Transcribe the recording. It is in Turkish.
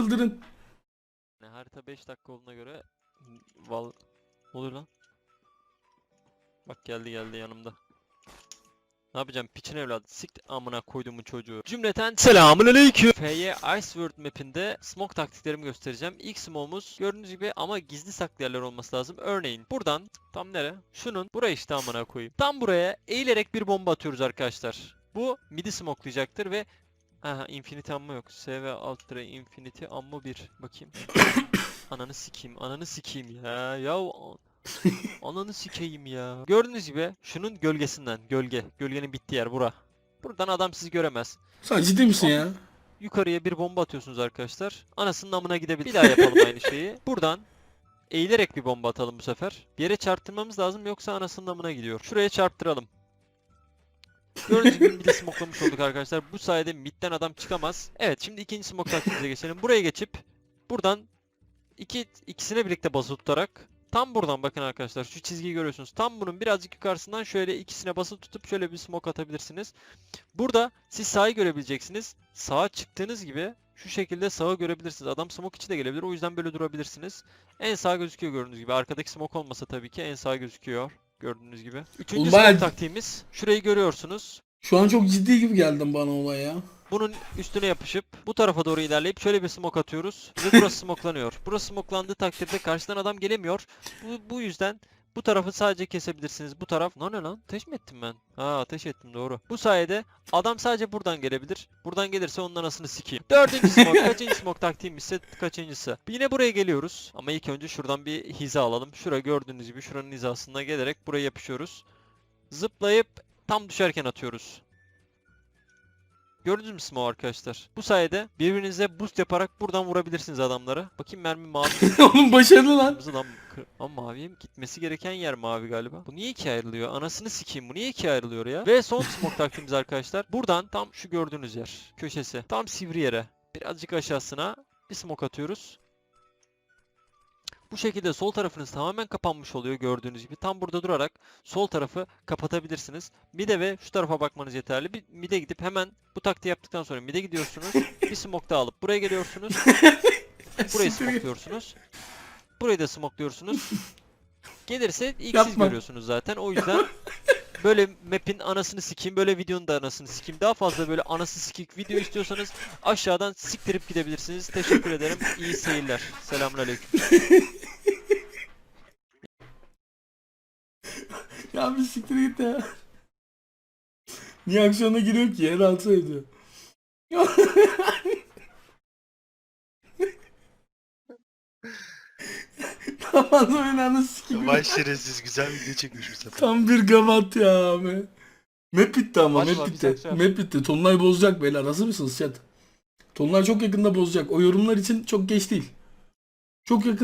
çıldırın. Ne, harita 5 dakika olduğuna göre val ne oluyor lan? Bak geldi geldi yanımda. Ne yapacağım piçin evladı sikt amına koyduğumun çocuğu. Cümleten selamun aleyküm. F'ye Ice World map'inde smoke taktiklerimi göstereceğim. İlk smoke'umuz gördüğünüz gibi ama gizli saklı yerler olması lazım. Örneğin buradan tam nere? Şunun buraya işte amına koyayım. Tam buraya eğilerek bir bomba atıyoruz arkadaşlar. Bu midi smokelayacaktır ve Aha infinity ammo yok. SV alt dire infinity ammo 1. Bakayım. Ananı sikeyim, ananı sikeyim ya. Ya ananı sikeyim ya. Gördüğünüz gibi şunun gölgesinden, gölge. Gölgenin bittiği yer bura. Buradan adam sizi göremez. Sen ciddi misin ya? Yukarıya bir bomba atıyorsunuz arkadaşlar. Anasının amına gidebilir. Bir daha yapalım aynı şeyi. Buradan eğilerek bir bomba atalım bu sefer. Bir yere çarptırmamız lazım yoksa anasının amına gidiyor. Şuraya çarptıralım. Gördüğünüz gibi midi smoklamış olduk arkadaşlar. Bu sayede midden adam çıkamaz. Evet şimdi ikinci smoke taktiğimize geçelim. Buraya geçip buradan iki, ikisine birlikte basılı tutarak tam buradan bakın arkadaşlar şu çizgiyi görüyorsunuz. Tam bunun birazcık yukarısından şöyle ikisine basılı tutup şöyle bir smoke atabilirsiniz. Burada siz sağı görebileceksiniz. Sağa çıktığınız gibi şu şekilde sağı görebilirsiniz. Adam smoke içi de gelebilir. O yüzden böyle durabilirsiniz. En sağ gözüküyor gördüğünüz gibi. Arkadaki smoke olmasa tabii ki en sağ gözüküyor. Gördüğünüz gibi. Üçüncü Oğlum taktiğimiz. Şurayı görüyorsunuz. Şu an çok ciddi gibi geldin bana olay ya. Bunun üstüne yapışıp bu tarafa doğru ilerleyip şöyle bir smoke atıyoruz ve burası smoklanıyor. Burası smoklandığı takdirde karşıdan adam gelemiyor. Bu, bu yüzden bu tarafı sadece kesebilirsiniz. Bu taraf... Lan ne lan? Ateş mi ettim ben? Ha ateş ettim doğru. Bu sayede adam sadece buradan gelebilir. Buradan gelirse onun anasını sikeyim. Dördüncü smoke. Kaçıncı smoke taktiğim ise kaçıncısı. Yine buraya geliyoruz. Ama ilk önce şuradan bir hiza alalım. Şura gördüğünüz gibi şuranın hizasına gelerek buraya yapışıyoruz. Zıplayıp tam düşerken atıyoruz. Gördünüz mü smoke arkadaşlar? Bu sayede birbirinize boost yaparak buradan vurabilirsiniz adamları. Bakayım mermi mavi? Oğlum başarılı lan. Kırmızı lan. Ama maviye mi? Gitmesi gereken yer mavi galiba. Bu niye ikiye ayrılıyor? Anasını sikeyim. Bu niye ikiye ayrılıyor ya? Ve son smoke taktiğimiz arkadaşlar. Buradan tam şu gördüğünüz yer. Köşesi. Tam sivri yere. Birazcık aşağısına bir smoke atıyoruz. Bu şekilde sol tarafınız tamamen kapanmış oluyor gördüğünüz gibi. Tam burada durarak sol tarafı kapatabilirsiniz. Mide ve şu tarafa bakmanız yeterli. Bir mide gidip hemen bu taktiği yaptıktan sonra mide gidiyorsunuz. bir smoke daha alıp buraya geliyorsunuz. Burayı smokluyorsunuz. Burayı da smokluyorsunuz. Gelirse ilk siz Yapma. görüyorsunuz zaten. O yüzden böyle map'in anasını sikeyim, böyle videonun da anasını sikeyim. Daha fazla böyle anası sikik video istiyorsanız aşağıdan siktirip gidebilirsiniz. Teşekkür ederim. İyi seyirler. Selamünaleyküm. Ya bir siktir git ya. Niye aksiyona giriyor ki? Rahatsız ediyor. Tamam oynanı sikeyim. Vay şerefsiz güzel video çekmiş bu sefer. Tam bir gavat ya abi. Map bitti ama Başla, map bir bitti. Map bitti. Tonlay bozacak beyler. Hazır mısınız chat? Tonlay çok yakında bozacak. O yorumlar için çok geç değil. Çok yakın